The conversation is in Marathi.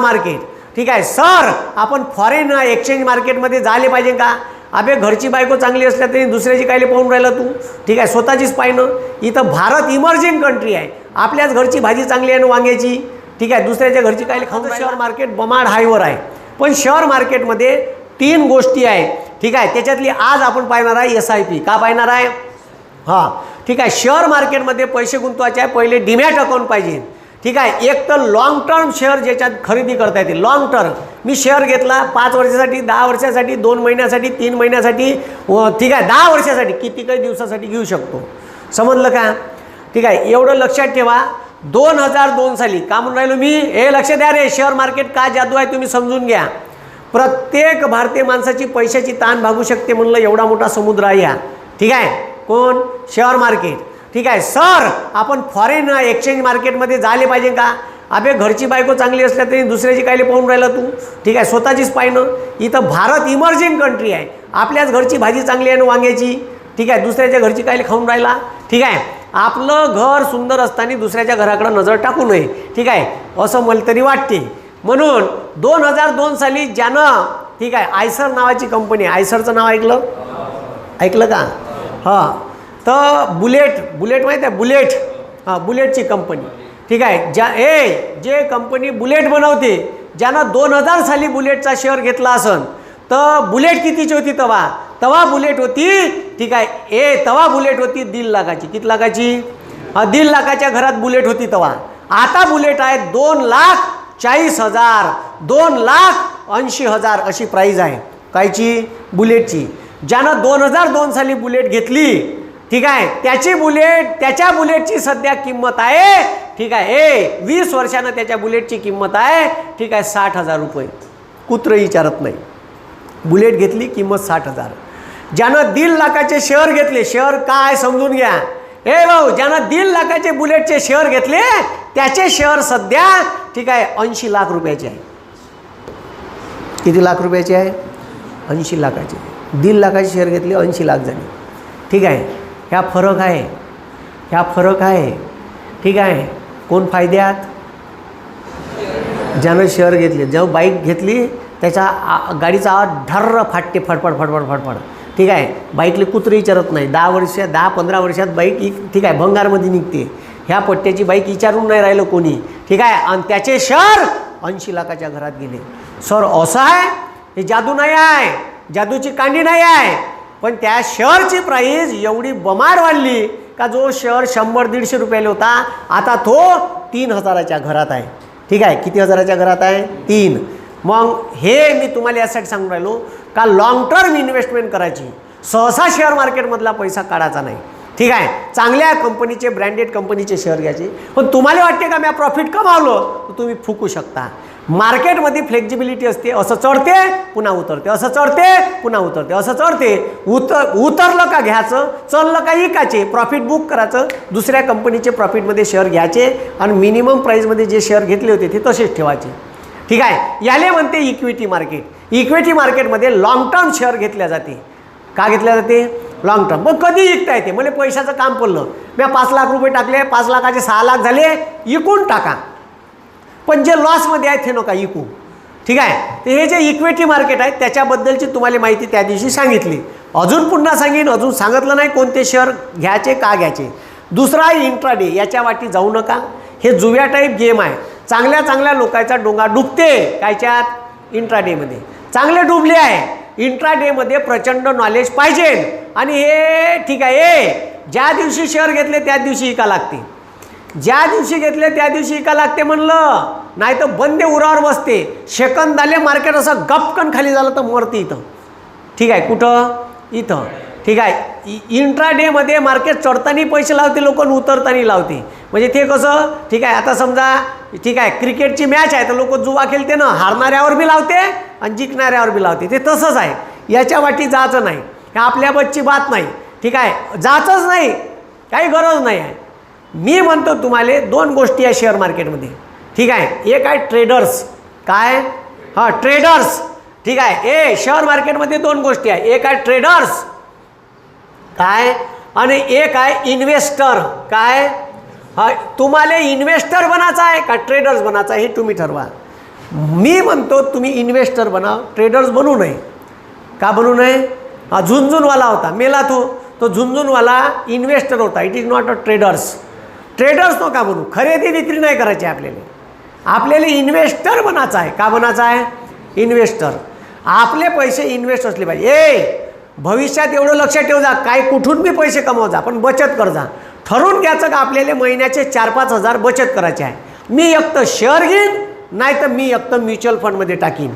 मार्केट ठीक आहे. सर आपण फॉरेन एक्सचेंज मार्केटमध्ये झाले पाहिजे का? अबे घरची बायको चांगली असल्या तरी दुसऱ्याची कायले पाहून राहिला तू? ठीक आहे. स्वतःचीच पाहिनं इथं भारत इमर्जिंग कंट्री आहे. आपल्याच घरची भाजी चांगली आहे ना वांग्याची? ठीक आहे. दुसऱ्याच्या घरची कायले खाऊन शेअर मार्केट बमाड हायवर आहे. पण शेअर मार्केटमध्ये तीन गोष्टी आहे. ठीक आहे. त्याच्यातली आज आपण पाहणार आहे एस आय पी का पाहणार आहे? हां. ठीक आहे. शेअर मार्केटमध्ये पैसे गुंतवायचे आहे. पहिले डिमॅट अकाउंट पाहिजे. ठीक आहे एक तर लॉंग टर्म शेअर ज्याच्यात खरेदी करता येते लॉंग टर्म मी शेअर घेतला पाच वर्षासाठी दहा वर्षासाठी दोन महिन्यासाठी तीन महिन्यासाठी ठीक आहे दहा वर्षासाठी किती काही दिवसासाठी घेऊ शकतो. समजलं का? ठीक आहे एवढं लक्षात ठेवा. दोन हजार दोन साली का म्हणून राहिलो मी? हे लक्ष द्या रे शेअर मार्केट का जादू आहे तुम्ही समजून घ्या. प्रत्येक भारतीय माणसाची पैशाची ताण भागू शकते म्हणलं एवढा मोठा समुद्र आहे हा. ठीक आहे कोण? शेअर मार्केट ठीक आहे. सर आपण फॉरेन एक्सचेंज मार्केटमध्ये झाले पाहिजे का? अबे घरची बायको चांगली असल्या तरी दुसऱ्याची कायले पाहून राहिला तू? ठीक आहे स्वतःचीच पाहिनं इथं भारत इमर्जिंग कंट्री आहे. आपल्याच घरची भाजी चांगली आहे ना वांग्याची? ठीक आहे दुसऱ्याच्या घरची कायले खाऊन राहिला? ठीक आहे. आपलं घर सुंदर असताना दुसऱ्याच्या घराकडे नजर टाकू नये. ठीक आहे असं मला तरी वाटते. म्हणून दोन हजार दोन साली ज्यानं ठीक आहे आयसर नावाची कंपनी आहे. आयसरचं नाव ऐकलं? ऐकलं का? हां. तर बुलेट बुलेट माहीत आहे बुलेट. हां बुलेटची कंपनी. ठीक आहे? ज्या ए जे कंपनी बुलेट बनवते ज्यानं दोन हजार साली बुलेटचा शेअर घेतला असन तर बुलेट कितीची होती तवा? तवा बुलेट होती ठीक आहे ए तवा बुलेट होती दीड लाखाची. किती लाखाची? दीड लाखाच्या घरात बुलेट होती तवा. आता बुलेट आहे दोन लाख चाळीस हजार दोन लाख ऐंशी हजार अशी प्राईज आहे. कायची? बुलेटची. ज्यानं दोन हजार दोन साली बुलेट घेतली ठीक आहे? त्याची बुलेट त्याच्या बुलेटची सध्या किंमत आहे ठीक आहे? हे वीस वर्षानं त्याच्या बुलेटची किंमत आहे ठीक आहे साठ हजार रुपये. कुत्र विचारत नाही. बुलेट घेतली किंमत साठ हजार. ज्यानं दीड लाखाचे शेअर घेतले शेअर काय समजून घ्या. ए भाऊ ज्यानं दीड लाखाचे बुलेटचे शेअर घेतले त्याचे शेअर सध्या ठीक आहे ऐंशी लाख रुपयाचे आहे. किती लाख रुपयाचे आहे? ऐंशी लाखाचे. दीड लाखाचे शेअर घेतले ऐंशी लाख झाले. ठीक आहे? ह्या फरक आहे. ह्या फरक आहे. ठीक आहे? कोण फायद्यात? ज्यानं शेअर घेतले. जेव्हा बाईक घेतली त्याच्या आ- गाडीचा आवाज ढर्र फाटते फडफड फडफड फडफड. ठीक आहे? बाईकले कुत्र विचारत नाही. दहा वर्ष दहा पंधरा वर्षात बाईक इ- ठीक आहे भंगारमध्ये निघते. ह्या पट्ट्याची बाईक विचारून नाही राहिलं कोणी. ठीक आहे? आणि त्याचे शहर ऐंशी लाखाच्या घरात गेले. सर असं आहे? हे जादू नाही आहे. जादूची कांडी नाही आहे. पण त्या शेअरची प्राईस एवढी बमाड वाढली का जो शेअर शंभर दीडशे रुपयाला होता आता तो तीन हजाराच्या घरात आहे. ठीक आहे? किती हजाराच्या घरात आहे? तीन. मग हे मी तुम्हाला यासाठी सांगून राहिलो का लॉंग टर्म इन्व्हेस्टमेंट करायची. सहसा शेअर मार्केटमधला पैसा काढायचा नाही. ठीक आहे? चांगल्या कंपनीचे ब्रँडेड कंपनीचे शेअर घ्यायचे. पण तुम्हाला वाटते का मी प्रॉफिट कमावलं तर तुम्ही फुकू शकता. मार्केटमध्ये फ्लेक्झिबिलिटी असते असं चढते पुन्हा उतरते. असं चढते पुन्हा उतरते. असं चढते उतर उतरलं का घ्यायचं? चढलं का इकायचे प्रॉफिट बुक करायचं. दुसऱ्या कंपनीचे प्रॉफिटमध्ये शेअर घ्यायचे आणि मिनिमम प्राईजमध्ये जे शेअर घेतले होते ते तसेच ठेवायचे. ठीक आहे? याले म्हणते इक्विटी मार्केट इक्विटी मार्केटमध्ये लॉंग टर्म शेअर घेतल्या जाते. का घेतल्या जाते? लॉंग टर्म मग कधी विकता येते मला पैशाचं काम पडलं. मी पाच लाख रुपये टाकले पाच लाखाचे सहा लाख झाले इकून टाका. पण जे लॉसमध्ये आहेत ते नका इकू. ठीक आहे? तर हे जे इक्विटी मार्केट आहे त्याच्याबद्दलची तुम्हाला माहिती त्या दिवशी सांगितली. अजून पुन्हा सांगेन अजून सांगितलं नाही कोणते शेअर घ्यायचे का घ्यायचे. दुसरा आहे इंट्राडे याच्या वाटी जाऊ नका. हे जुव्या टाईप गेम आहे. चांगल्या चांगल्या लोकांचा डोंगा डुबते कायच्यात? इंट्राडेमध्ये चांगले डुबले आहे. इंट्राडेमध्ये प्रचंड नॉलेज पाहिजे. आणि हे ठीक आहे हे ज्या दिवशी शेअर घेतले त्या दिवशी इका लागते. ज्या दिवशी घेतले त्या दिवशी इका लागते म्हणलं. नाही तर बंदे उरावर बसते. सेकंद आले मार्केट असं गपकन खाली झालं तर मरते इथं. ठीक आहे कुठं? इथं. ठीक आहे. इंट्राडेमध्ये मार्केट चढताना पैसे लावते लोक उतरताना लावते. म्हणजे ते कसं? ठीक आहे आता समजा ठीक आहे क्रिकेटची मॅच आहे तर लोक जुवा खेळते ना हारणाऱ्यावर बी लावते आणि जिंकणाऱ्यावर बी लावते. ते तसंच आहे. याच्या वाटी जायचं नाही. हे आपल्या बच्ची बात नाही. ठीक आहे जायचंच नाही. काही गरज नाही आहे. मी म्हणतो तुम्हाला दोन गोष्टी आहे शेअर मार्केटमध्ये ठीक आहे एक आहे ट्रेडर्स काय? हां ट्रेडर्स ठीक आहे ए शेअर मार्केटमध्ये दोन गोष्टी आहे. एक आहे ट्रेडर्स काय? आणि एक आहे इन्व्हेस्टर काय? हा तुम्हाला इन्व्हेस्टर बनायचा आहे का ट्रेडर्स बनायचा आहे हे तुम्ही ठरवा. मी म्हणतो तुम्ही इन्व्हेस्टर बना ट्रेडर्स बनू नये. का बनू नये? हा झुंझुनवाला होता मेला तो. तो झुंझुनवाला इन्व्हेस्टर होता. It is not a traders traders तो का बनू? खरेदी विक्री नाही करायची आपल्याला. आपल्याला इन्व्हेस्टर बनायचं आहे. का बनायचं आहे? इन्व्हेस्टर आपले पैसे इन्व्हेस्ट असले पाहिजे. ए भविष्यात एवढं लक्ष ठेव जा काय कुठून बी पैसे कमव जा पण बचत कर जा. ठरवून घ्यायचं का आपल्याला महिन्याचे चार पाच हजार बचत करायचे आहे? मी एकतं शेअर घेईन नाही तर मी एकतं म्युच्युअल फंडमध्ये टाकीन.